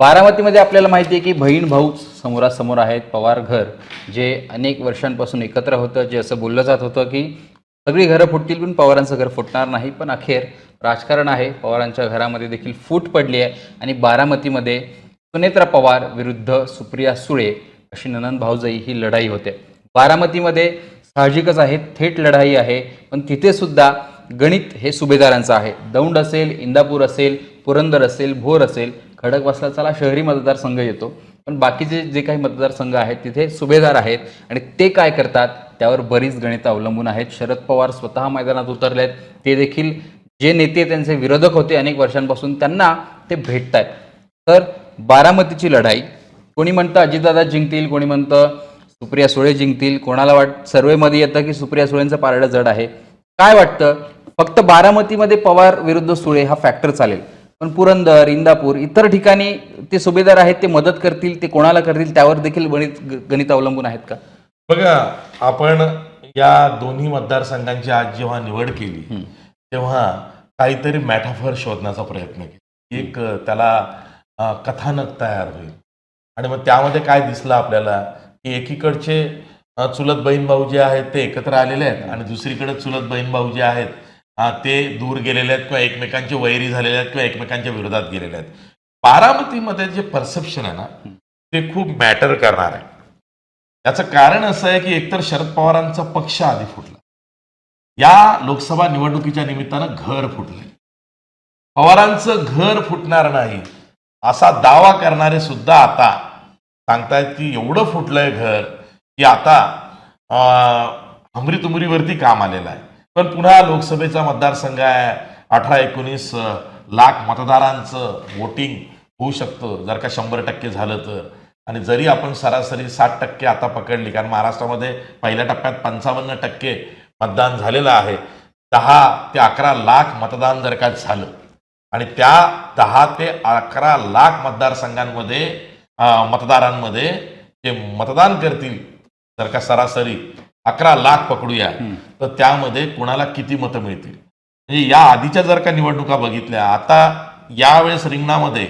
बारामतीमध्ये आपल्याला माहिती आहे की बहीण भाऊ समोरासमोर आहेत पवार घर जे अनेक वर्षांपासून एकत्र होतं जे असं बोललं जात होतं की सगळी घरं फुटतील पण पवारांचं घर फुटणार नाही. पण अखेर राजकारण आहे पवारांच्या घरामध्ये देखील फूट पडली आहे. आणि बारामतीमध्ये सुनेत्रा पवार विरुद्ध सुप्रिया सुळे अशी ननंद भाऊजाई ही लढाई होते. बारामतीमध्ये साहजिकच आहे थेट लढाई आहे पण तिथेसुद्धा गणित हे सुभेदारांचं आहे. दौंड असेल इंदापूर असेल पुरंदर असेल भोर असेल खडकवासला चला शहरी मतदारसंघ येतो. पण बाकीचे जे काही मतदारसंघ आहेत तिथे सुभेदार आहेत. आणि ते काय करतात? त्यावर बरीच गणितं अवलंबून आहेत. शरद पवार स्वतः मैदानात उतरलेत. ते देखील जे नेते त्यांचे विरोधक होते अनेक वर्षांपासून त्यांना ते भेटत आहेत तर बारामतीची लढाई कोणी म्हणतं अजितदादा जिंकतील कोणी म्हणतं सुप्रिया सुळे जिंकतील कोणाला वाट सर्वेमध्ये येतं की सुप्रिया सुळेंचं पारडं जड आहे. काय वाटतं? फक्त बारामतीमध्ये पवार विरुद्ध सुळे हा फॅक्टर चालेल. पण पुरंदर इंदापूर इतर ठिकाणी ते सुभेदार आहेत ते मदत करतील ते कोणाला करतील त्यावर देखील गणित गणित अवलंबून आहेत का? बघा आपण या दोन्ही मतदारसंघांची आज जेव्हा निवड केली तेव्हा काहीतरी मॅटाफर शोधण्याचा प्रयत्न केला. एक त्याला कथानक तयार होईल. आणि मग त्यामध्ये काय दिसलं आपल्याला? की एकीकडचे चुलत बहीण भाऊ जे आहेत ते एकत्र आलेले आहेत आणि दुसरीकडे चुलत बहीण भाऊ जे आहेत ते दूर गेलेले आहेत किंवा एकमेकांचे वैरी झालेले आहेत किंवा एकमेकांच्या विरोधात गेलेले आहेत. बारामतीमध्ये जे परसेप्शन आहे ना ते खूप मॅटर करणार आहे. याचं कारण असं आहे की एकतर शरद पवारांचा पक्ष आधी फुटला. या लोकसभा निवडणुकीच्या निमित्तानं घर फुटलंय पवारांचं घर फुटणार नाही असा दावा करणारे सुद्धा आता सांगतायत की एवढं फुटलंय घर की आता हमरी तुमरीवरती काम आलेलं आहे. पण पुन्हा लोकसभेचा मतदारसंघ आहे. अठरा एकोणीस लाख मतदारांचं वोटिंग होऊ शकतं. जर का शंभर टक्के झालं तर. आणि जरी आपण सरासरी साठ टक्के आता पकडली कारण महाराष्ट्रामध्ये पहिल्या टप्प्यात पंचावन्न टक्के मतदान झालेलं आहे. दहा ते अकरा लाख मतदान जर का झालं आणि त्या दहा ते अकरा लाख मतदारसंघांमध्ये मतदारांमध्ये जे मतदान करतील जर का सरासरी अकरा लाख पकडूया. तर त्यामध्ये कुणाला किती मतं मिळतील? म्हणजे या आधीच्या जर का निवडणुका बघितल्या आता यावेळेस रिंगणामध्ये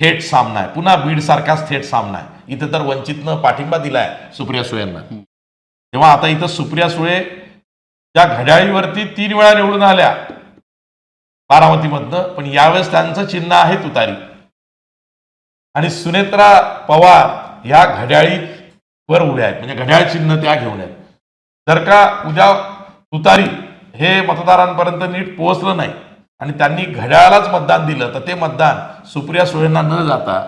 थेट सामना आहे. पुन्हा बीड सारखाच थेट सामना आहे. इथं तर वंचितनं पाठिंबा दिलाय सुप्रिया सुळेंना. तेव्हा आता इथं सुप्रिया सुळे त्या घड्याळीवरती तीन वेळा निवडून आल्या. बारामतीमधनं पण यावेळेस त्यांचं चिन्ह आहे तुतारी आणि सुनेत्रा पवार ह्या घड्याळीवर उभ्या आहेत. म्हणजे घड्याळ चिन्ह त्या घेऊन आहेत. जर का उद्या तुतारी हे मतदारांपर्यंत नीट पोहोचलं नाही. आणि त्यांनी घड्याळालाच मतदान दिलं. तर ते मतदान सुप्रिया सुळेंना न जाता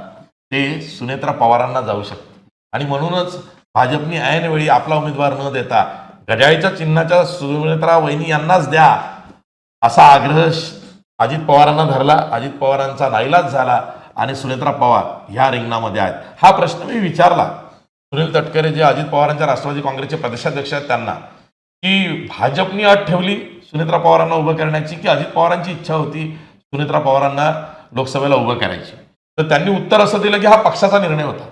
ते सुनेत्रा पवारांना जाऊ शकतं. आणि म्हणूनच भाजपने ऐनवेळी आपला उमेदवार न देता घड्याळीच्या चिन्हाच्या सुनेत्रा वहिनी यांनाच द्या असा आग्रह अजित पवारांना धरला. अजित पवारांचा नाईलाज झाला आणि सुनेत्रा पवार ह्या रिंगणामध्ये आहेत. हा प्रश्न मी विचारला. सुनील तटकरे जे अजित पवारांच्या राष्ट्रवादी काँग्रेसचे प्रदेशाध्यक्ष आहेत त्यांना की भाजपनी अट ठेवली सुनेत्रा पवारांना उभं करण्याची की अजित पवारांची इच्छा होती सुनेत्रा पवारांना लोकसभेला उभं करायची. तर त्यांनी उत्तर असं दिलं की हा पक्षाचा निर्णय होता.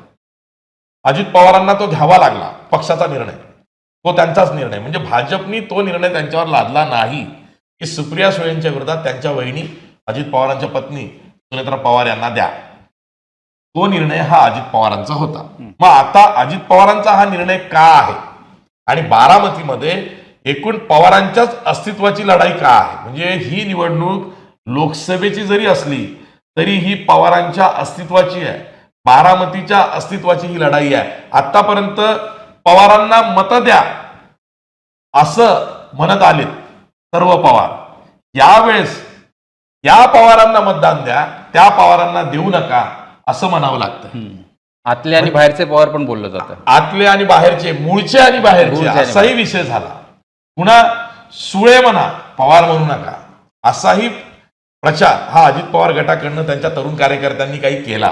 अजित पवारांना तो घ्यावा लागला पक्षाचा निर्णय. तो त्यांचाच निर्णय. म्हणजे भाजपनी तो निर्णय त्यांच्यावर लादला नाही की सुप्रिया सुळेंच्या विरोधात त्यांच्या वहिनी अजित पवारांच्या पत्नी सुनेत्रा पवार यांना द्या. तो निर्णय हा अजित पवारांचा होता. मग आता अजित पवारांचा हा निर्णय का आहे? आणि बारामतीमध्ये एकूण पवारांच्याच अस्तित्वाची लढाई का आहे? म्हणजे ही निवडणूक लोकसभेची जरी असली तरी ही पवारांच्या अस्तित्वाची आहे. बारामतीच्या अस्तित्वाची ही लढाई आहे. आतापर्यंत पवारांना मतं द्या असं म्हणत आलेत सर्व पवार. यावेळेस या पवारांना मतदान द्या त्या पवारांना देऊ नका. असं म्हणावं लागतं. आतले आणि बाहेरचे पवार पण बोललं जातं. आतले आणि बाहेरचे मूळचे आणि बाहेरचे मूळचे आणि असाही विषय झाला. पुन्हा सुळे म्हणा पवार म्हणू नका. असाही प्रचार हा अजित पवार गटाकडनं त्यांच्या तरुण कार्यकर्त्यांनी काही केला.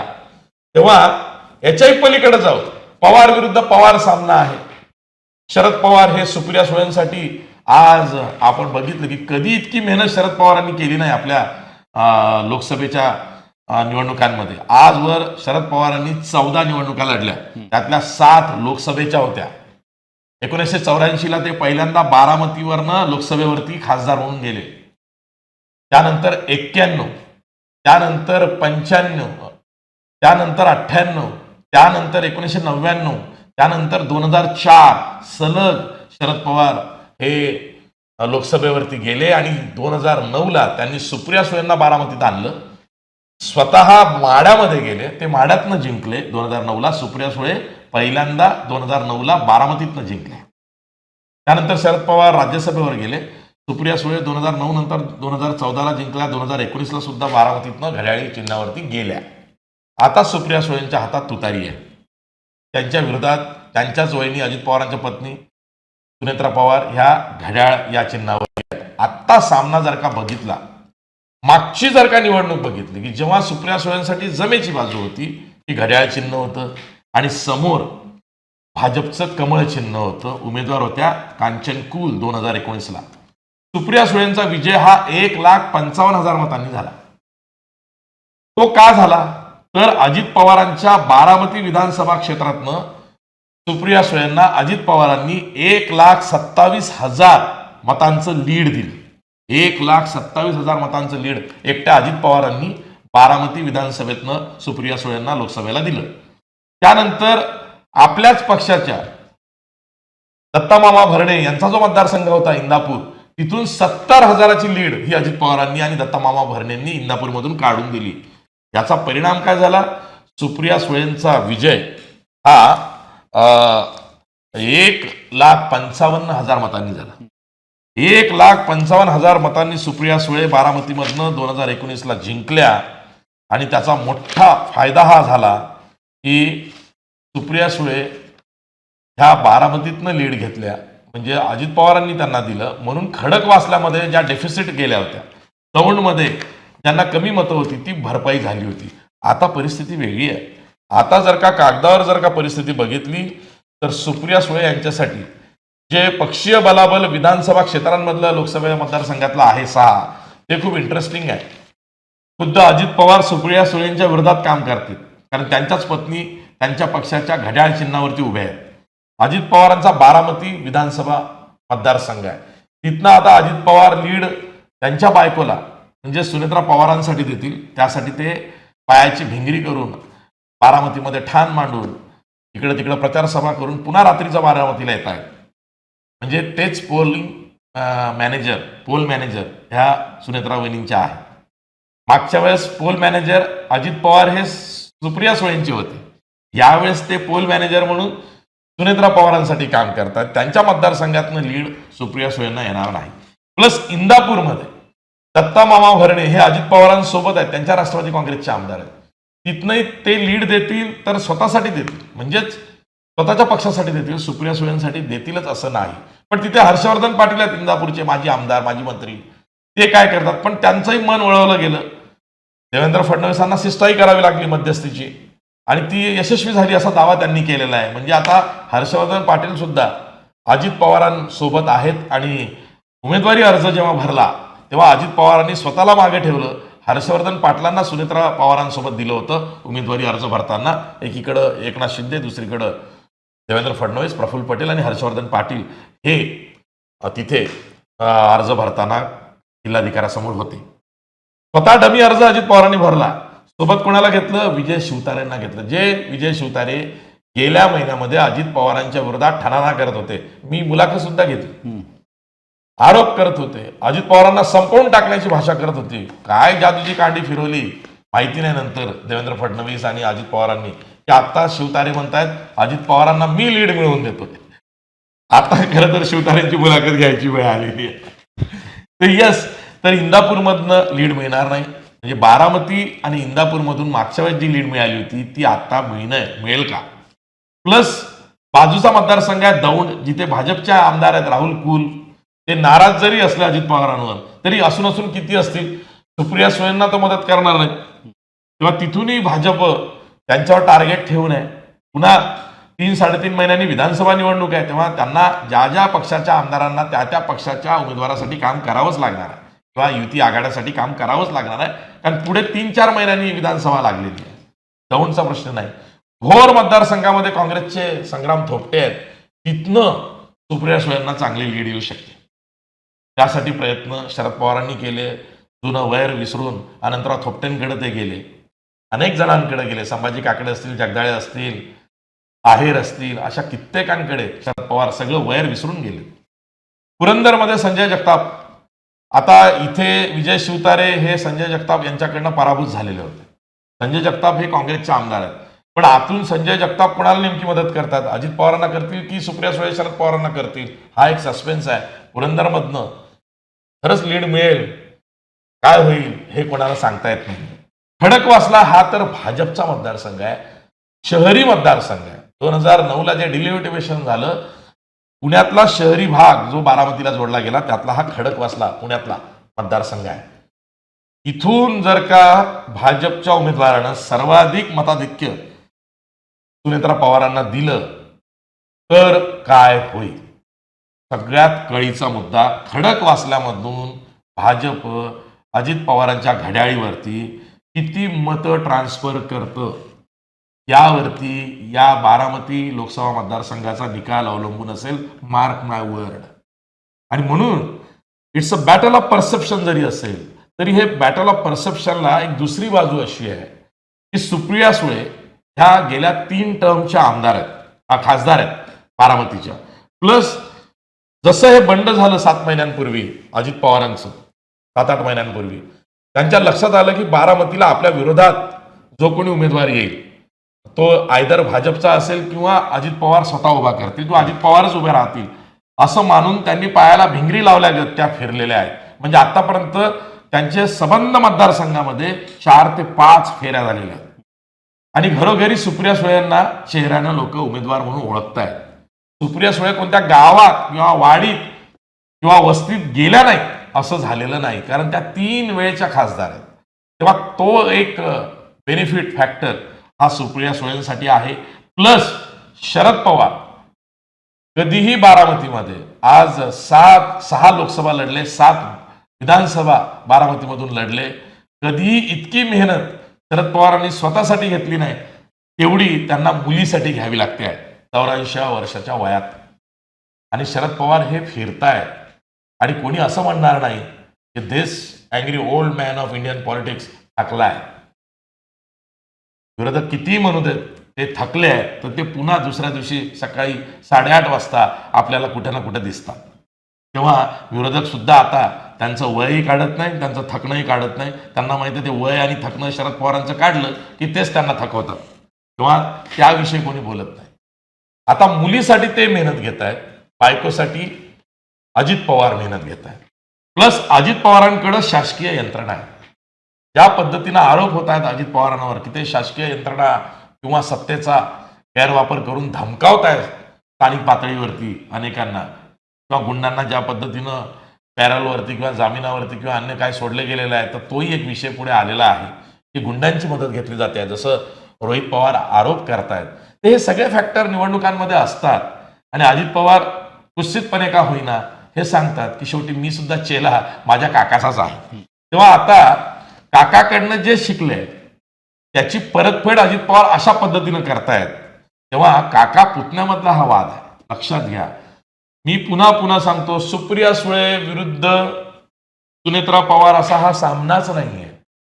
तेव्हा याच्याही पलीकडे जाऊ. पवार विरुद्ध पवार सामना आहे. शरद पवार हे सुप्रिया सुळेंसाठी आज आपण बघितलं की कधी इतकी मेहनत शरद पवारांनी केली नाही आपल्या अं, लोकसभेच्या निवडणुकांमध्ये. आजवर शरद पवारांनी चौदा निवडणुका लढल्या. त्यातल्या सात लोकसभेच्या होत्या. एकोणीसशे चौऱ्याऐंशीला ते पहिल्यांदा बारामतीवरनं लोकसभेवरती खासदार होऊन गेले. त्यानंतर एक्क्याण्णव त्यानंतर पंच्याण्णव त्यानंतर अठ्ठ्याण्णव त्यानंतर एकोणीसशे नव्याण्णव त्यानंतर दोन हजार चार सलग शरद पवार हे लोकसभेवरती गेले आणि दोन हजार नऊला त्यांनी सुप्रिया सुळेंना बारामतीत आणलं. स्वतः माड्यामध्ये गेले ते माड्यातनं जिंकले दोन हजार नऊला सुप्रिया सुळे पहिल्यांदा दोन हजार नऊला बारामतीतनं जिंकले. त्यानंतर शरद पवार राज्यसभेवर गेले सुप्रिया सुळे दोन हजार नऊ नंतर दोन हजार चौदाला जिंकल्या दोन हजार एकोणीसला सुद्धा बारामतीतनं घड्याळी चिन्हावरती गेल्या. आता सुप्रिया सुळेंच्या हातात तुतारी आहे. त्यांच्या विरोधात त्यांच्याच वहिनी अजित पवारांच्या पत्नी सुनेत्रा पवार ह्या घड्याळ या चिन्हावर आत्ता सामना जर का बघितला मागची जर का निवडणूक बघितली की जेव्हा सुप्रिया सुळेंसाठी जमेची बाजू होती ती घड्याळ चिन्ह होतं आणि समोर भाजपचं कमळ चिन्ह होतं उमेदवार होत्या कांचन कुल दोन हजार एकोणीसला. सुप्रिया सुळेंचा विजय हा एक लाख पंचावन्न हजार मतांनी झाला. तो का झाला? तर अजित पवारांच्या बारामती विधानसभा क्षेत्रातनं सुप्रिया सुळेंना अजित पवारांनी एक लाख सत्तावीस हजार मतांचं लीड दिलं. एक लाख सत्तावीस हजार मतांचं लीड एकट्या अजित पवारांनी बारामती विधानसभेतनं सुप्रिया सुळेंना लोकसभेला दिलं. त्यानंतर आपल्याच पक्षाच्या दत्तामामा भरणे यांचा जो मतदारसंघ होता इंदापूर तिथून सत्तर हजाराची लीड ही अजित पवारांनी आणि दत्तामामा भरणेंनी इंदापूरमधून काढून दिली. याचा परिणाम काय झाला? सुप्रिया सुळेंचा विजय हा एक लाख पंचावन्न हजार मतांनी झाला. एक लाख पंचावन्न हजार मतांनी सुप्रिया सुळे बारामतीमधनं दोन हजार एकोणीसला जिंकल्या. आणि त्याचा मोठा फायदा हा झाला की सुप्रिया सुळे ह्या बारामतीतनं लीड घेतल्या. म्हणजे अजित पवारांनी त्यांना दिलं. म्हणून खडकवासल्यामध्ये ज्या डेफिसिट गेल्या होत्या दौंडमध्ये ज्यांना कमी मतं होती ती भरपाई झाली होती. आता परिस्थिती वेगळी आहे. आता जर का कागदावर जर का परिस्थिती बघितली तर सुप्रिया सुळे यांच्यासाठी जे पक्षीय बलाबल विधानसभा क्षेत्रांमधलं लोकसभा मतदारसंघातलं आहे सहा ते खूप इंटरेस्टिंग आहे. खुद्द अजित पवार सुप्रिया सुळेंच्या विरोधात काम करतील. कारण त्यांच्याच पत्नी त्यांच्या पक्षाच्या घड्याळ चिन्हावरती उभ्या आहेत. अजित पवारांचा बारामती विधानसभा मतदारसंघ आहे. तिथनं आता अजित पवार लीड त्यांच्या बायकोला म्हणजे सुनेत्रा पवारांसाठी देतील. त्यासाठी ते पायाची भिंगरी करून बारामतीमध्ये ठाण मांडून इकडे तिकडे प्रचारसभा करून पुन्हा रात्रीचा बारामतीला येत आहेत. म्हणजे तेच पोलिंग मॅनेजर पोल मॅनेजर ह्या सुनेत्रा वहिनींच्या आहे मागच्या वेळेस पोल मॅनेजर अजित पवार हे सुप्रिया सुळेंचे होते. यावेळेस ते पोल मॅनेजर म्हणून सुनेत्रा पवारांसाठी काम करतात. त्यांच्या मतदारसंघातनं लीड सुप्रिया सुळेंना येणार नाही. प्लस इंदापूरमध्ये दत्ता मामा भरणे हे अजित पवारांसोबत आहेत. त्यांच्या राष्ट्रवादी काँग्रेसचे आमदार आहेत. तिथनंही ते लीड देतील तर स्वतःसाठी देतील. म्हणजेच स्वतःच्या पक्षासाठी देतील सुप्रिया सुळेंसाठी देतीलच असं नाही. पण तिथे हर्षवर्धन पाटील आहेत इंदापूरचे माजी आमदार माजी मंत्री. ते काय करतात? पण त्यांचंही मन वळवलं गेलं. देवेंद्र फडणवीसांना शिष्टाई करावी लागली मध्यस्थीची. आणि ती यशस्वी झाली असा दावा त्यांनी केलेला आहे. म्हणजे आता हर्षवर्धन पाटील सुद्धा अजित पवारांसोबत आहेत आणि उमेदवारी अर्ज जेव्हा भरला तेव्हा अजित पवारांनी स्वतःला मागे ठेवलं. हर्षवर्धन पाटलांना सुनेत्रा पवारांसोबत दिलं होतं उमेदवारी अर्ज भरताना. एकीकडं एकनाथ शिंदे दुसरीकडं देवेंद्र फडणवीस प्रफुल्ल पटेल आणि हर्षवर्धन पाटील हे तिथे अर्ज भरताना जिल्हाधिकाऱ्यासमोर होते. स्वतः डमी अर्ज अजित पवारांनी भरला. सोबत कोणाला घेतलं? विजय शिवतारेंना घेतलं. जे विजय शिवतारे गेल्या महिन्यामध्ये अजित पवारांच्या विरोधात ठणाणा करत होते. मी मुलाखत सुद्धा घेतली. आरोप करत होते. अजित पवारांना संपवून टाकण्याची भाषा करत होती. काय जादूची कांडी फिरवली? माहिती नाही नंतर देवेंद्र फडणवीस आणि अजित पवारांनी. की आता शिवतारे म्हणतायत अजित पवारांना मी लीड मिळवून देतो. आता खरं तर शिवतारेंची मुलाखत घ्यायची वेळ आलेली आहे. तर यस तर इंदापूरमधनं लीड मिळणार नाही. म्हणजे बारामती आणि इंदापूरमधून मागच्या वेळेस जी लीड मिळाली होती ती आता मिळणं मिळेल का? प्लस बाजूचा मतदारसंघ आहे दौंड जिथे भाजपच्या आमदार आहेत राहुल कुल. ते नाराज जरी असले अजित पवारांवर तरी असून असून किती असतील? सुप्रिया सुळेंना तर मदत करणार नाही. किंवा तिथूनही भाजप त्यांच्यावर टार्गेट ठेवू नये. पुन्हा तीन साडेतीन महिन्यांनी विधानसभा निवडणूक आहे तेव्हा त्यांना ज्या ज्या पक्षाच्या आमदारांना त्या त्या पक्षाच्या उमेदवारासाठी काम करावंच लागणार आहे. किंवा युती आघाड्यासाठी काम करावंच लागणार आहे. कारण पुढे तीन चार महिन्यांनी विधानसभा लागलेली आहे. दौंडचा प्रश्न नाही. भोर मतदारसंघामध्ये काँग्रेसचे संग्राम थोपटे आहेत. तिथनं सुप्रिया सुळेंना चांगली लीड येऊ शकते. त्यासाठी प्रयत्न शरद पवारांनी केले जुनं वैर विसरून अनंतराव थोपटेंकडे ते गेले. अनेक जणांकडे गेले. संभाजी काकडे असतील जगदाळे असतील आहेर असतील अशा कित्येकांकडे शरद पवार सगळं वैर विसरून गेले. पुरंदरमध्ये संजय जगताप. आता इथे विजय शिवतारे हे संजय जगताप यांच्याकडनं पराभूत झालेले होते. संजय जगताप हे काँग्रेसचे आमदार आहेत. पण आतून संजय जगताप कोणाला नेमकी मदत करतात? अजित पवारांना करतील की सुप्रिया सुळे शरद पवारांना करतील? हा एक सस्पेन्स आहे. पुरंदरमधनं खरंच लीड मिळेल. काय होईल हे कोणाला सांगता येत नाही खडकवासला हा तर भाजपचा मतदारसंघ आहे. शहरी मतदारसंघ आहे. दोन हजार नऊला जे डिलिव्हिटिवेशन झालं पुण्यातला शहरी भाग जो बारामतीला जोडला गेला त्यातला हा खडकवासला पुण्यातला मतदारसंघ आहे. इथून जर का भाजपच्या उमेदवारानं सर्वाधिक मताधिक्य सुनेत्रा पवारांना दिलं तर काय होईल? सगळ्यात कळीचा मुद्दा खडक वाचल्यामधून भाजप अजित पवारांच्या घड्याळीवरती किती मतं ट्रान्सफर करतं? यावरती या बारामती लोकसभा मतदारसंघाचा निकाल अवलंबून असेल मार्क माय वर्ड आणि म्हणून it's a battle of perception जरी असेल तरी हे बॅटल ऑफ परसेप्शनला एक दुसरी बाजू अशी आहे की सुप्रिया सुळे ह्या गेल्या तीन टर्मच्या आमदार आहेत. हा खासदार आहेत बारामतीच्या. प्लस जसं हे बंड झालं सात महिन्यांपूर्वी अजित पवारांचं सात आठ महिन्यांपूर्वी त्यांच्या लक्षात आलं की बारामतीला आपल्या विरोधात जो कोणी उमेदवार येईल तो आयदर भाजपचा असेल किंवा अजित पवार स्वतः उभा करतील किंवा अजित पवारच उभे राहतील असं मानून त्यांनी पायाला भिंगरी लावल्या त्या फिरलेल्या आहेत. म्हणजे आतापर्यंत त्यांचे सबंध मतदारसंघामध्ये चार ते पाच फेऱ्या झालेल्या आहेत. आणि घरोघरी सुप्रिया सुळेंना चेहऱ्यानं लोक उमेदवार म्हणून ओळखतायत. सुप्रिया सुळे कोणत्या गावात किंवा वाडीत किंवा वस्तीत गेल्या नाहीत. असं झालेलं नाही. कारण त्या तीन वेळेच्या खासदार आहेत. तेव्हा तो एक बेनिफिट फॅक्टर हा सुप्रिया सुळेंसाठी आहे. प्लस शरद पवार. कधीही बारामतीमध्ये आज सात सहा लोकसभा लढले सात विधानसभा बारामतीमधून लढले. कधीही इतकी मेहनत शरद पवारांनी स्वतःसाठी घेतली नाही तेवढी त्यांना मुलीसाठी घ्यावी लागते आहे. चौऱ्याऐंशी वर्षाच्या वयात. आणि शरद पवार हे फिरतायत. आणि कोणी असं म्हणणार नाही की this angry old man of Indian politics थकलाय. विरोधक कितीही म्हणू देत ते थकले आहेत तर ते पुन्हा दुसऱ्या दिवशी सकाळी साडेआठ वाजता आपल्याला कुठे ना कुठे दिसतात. तेव्हा विरोधक सुद्धा आता त्यांचं वयही काढत नाही त्यांचं थकणंही काढत नाही. त्यांना माहिती ते वय आणि थकणं शरद पवारांचं काढलं की तेच त्यांना थकवतं किंवा त्याविषयी कोणी बोलत नाही. आता मुलीसाठी ते मेहनत घेत आहेत बायकोसाठी अजित पवार मेहनत घेत आहेत प्लस अजित पवारांकडं शासकीय यंत्रणा आहे. ज्या पद्धतीनं आरोप होत आहेत अजित पवारांवर की ते शासकीय यंत्रणा किंवा सत्तेचा गैरवापर करून धमकावत आहेत स्थानिक पातळीवरती अनेकांना किंवा गुंडांना ज्या पद्धतीनं पॅरलवरती किंवा जामिनावरती किंवा अन्य काय सोडले गेलेलं आहे तर तोही एक विषय पुढे आलेला आहे की गुंडांची मदत घेतली जाते. जसं रोहित पवार आरोप करतायत ते हे सगळे फॅक्टर निवडणुकांमध्ये असतात. आणि अजित पवार कुस्सितपणे का होईना हे सांगतात की शेवटी मी सुद्धा चेला माझ्या काकाचाच आहे. तेव्हा आता काकाकडनं जे शिकले त्याची परतफेड अजित पवार अशा पद्धतीनं करतायत. तेव्हा काका पुतण्यामधला हा वाद आहे. लक्षात घ्या. मी पुन्हा पुन्हा सांगतो सुप्रिया सुळे विरुद्ध सुनेत्रा पवार असा हा सामनाच नाहीये.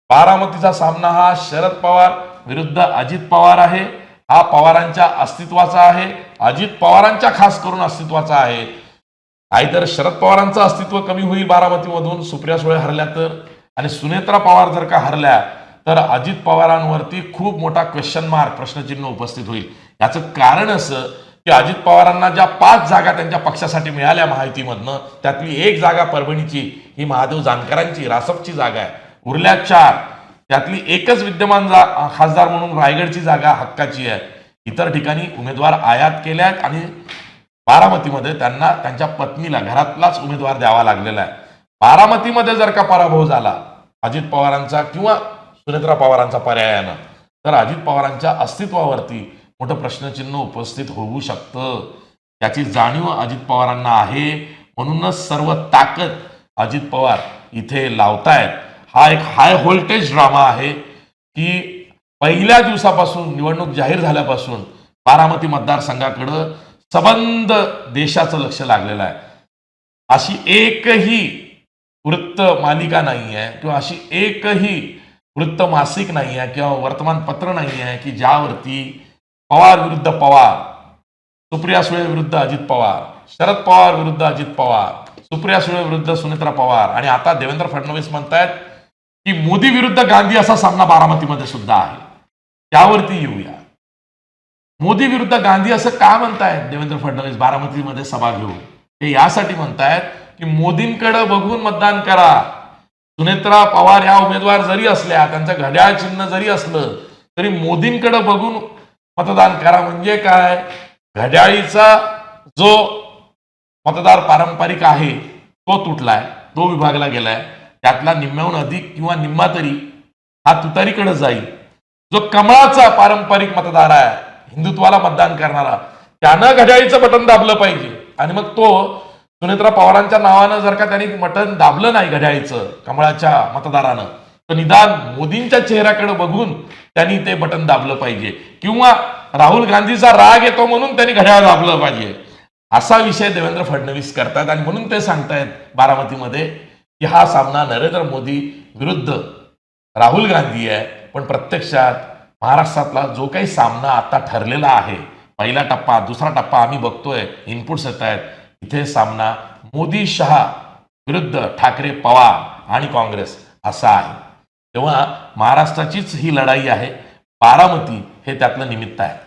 बारामतीचा सामना हा शरद पवार विरुद्ध अजित पवार आहे. हा पवारांच्या अस्तित्वाचा आहे. अजित पवारांच्या खास करून अस्तित्वाचा आहे. आयतर शरद पवारांचं अस्तित्व कमी होईल बारामतीमधून. सुप्रिया सुळे हरल्या तर. आणि सुनेत्रा पवार जर का हरल्या तर अजित पवारांवरती खूप मोठा क्वेश्चन मार्क प्रश्नचिन्ह उपस्थित होईल. याचं कारण असं की अजित पवारांना ज्या पाच जागा त्यांच्या पक्षासाठी मिळाल्या माहितीमधनं त्यातली एक जागा परभणीची ही महादेव जानकरांची रासपची जागा आहे. उरल्या चार. त्यातली एकच विद्यमान जा खासदार म्हणून रायगडची जागा हक्काची आहे. इतर ठिकाणी उमेदवार आयात केल्यात आणि बारामतीमध्ये त्यांना त्यांच्या पत्नीला घरातलाच उमेदवार द्यावा लागलेला आहे. बारामतीमध्ये जर का पराभव झाला अजित पवारांचा किंवा सुनेत्रा पवारांचा पर्यायानं तर अजित पवारांच्या अस्तित्वावरती मोठं प्रश्नचिन्ह उपस्थित होऊ शकतं. त्याची जाणीव अजित पवारांना आहे. म्हणूनच सर्व ताकद अजित पवार इथे लावतायत. हा एक हाय व्होल्टेज ड्रामा आहे की पहिल्या दिवसापासून निवडणूक जाहीर झाल्यापासून बारामती मतदारसंघाकडं सबंध देशाचं लक्ष लागलेलं आहे. अशी एकही वृत्त मालिका नाही आहे किंवा अशी एकही वृत्त मासिक नाही आहे किंवा वर्तमानपत्र नाही आहे की ज्यावरती पवार विरुद्ध पवार सुप्रिया सुळे विरुद्ध अजित पवार शरद पवार विरुद्ध अजित पवार सुप्रिया सुळे विरुद्ध सुनेत्रा पवार आणि आता देवेंद्र फडणवीस म्हणतायत की मोदी विरुद्ध गांधी असा सामना बारामतीमध्ये सुद्धा आहे. त्यावरती येऊया. मोदी विरुद्ध गांधी असं का म्हणतायत? देवेंद्र फडणवीस बारामतीमध्ये सभा घेऊन. ते यासाठी म्हणतायत की मोदींकडे बघून मतदान करा. सुनेत्रा पवार या उमेदवार जरी असल्या त्यांचं घड्याळ चिन्ह जरी असलं तरी मोदींकडे बघून मतदान करा. म्हणजे काय? घड्याळीचा जो मतदार पारंपरिक आहे तो तुटलाय तो विभागला गेलाय. त्यातला निम्म्याहून अधिक किंवा निम्मा तरी हा तुतारीकडे जाईल. जो कमळाचा पारंपरिक मतदार आहे हिंदुत्वाला मतदान करणारा. त्यानं घड्याळीचं बटन दाबलं पाहिजे. आणि मग तो सुनेत्रा पवारांच्या नावानं जर का त्यांनी बटन दाबलं नाही घड्याळीचं कमळाच्या मतदारानं तर निदान मोदींच्या चेहऱ्याकडे बघून त्यांनी ते बटन दाबलं पाहिजे. किंवा राहुल गांधीचा राग येतो म्हणून त्यांनी घड्याळ दाबलं पाहिजे. असा विषय देवेंद्र फडणवीस करतात आणि म्हणून ते सांगतायत बारामतीमध्ये की हा सामना नरेंद्र मोदी विरुद्ध राहुल गांधी आहे पण प्रत्यक्षात महाराष्ट्रातला जो काही सामना आता ठरलेला आहे पहिला टप्पा दुसरा टप्पा आम्ही बघतोय इनपुट्स येत आहेत. इथे सामना मोदी शहा विरुद्ध ठाकरे पवार आणि काँग्रेस असा आहे. तेव्हा महाराष्ट्राचीच ही लढाई आहे बारामती हे त्यातलं निमित्त आहे.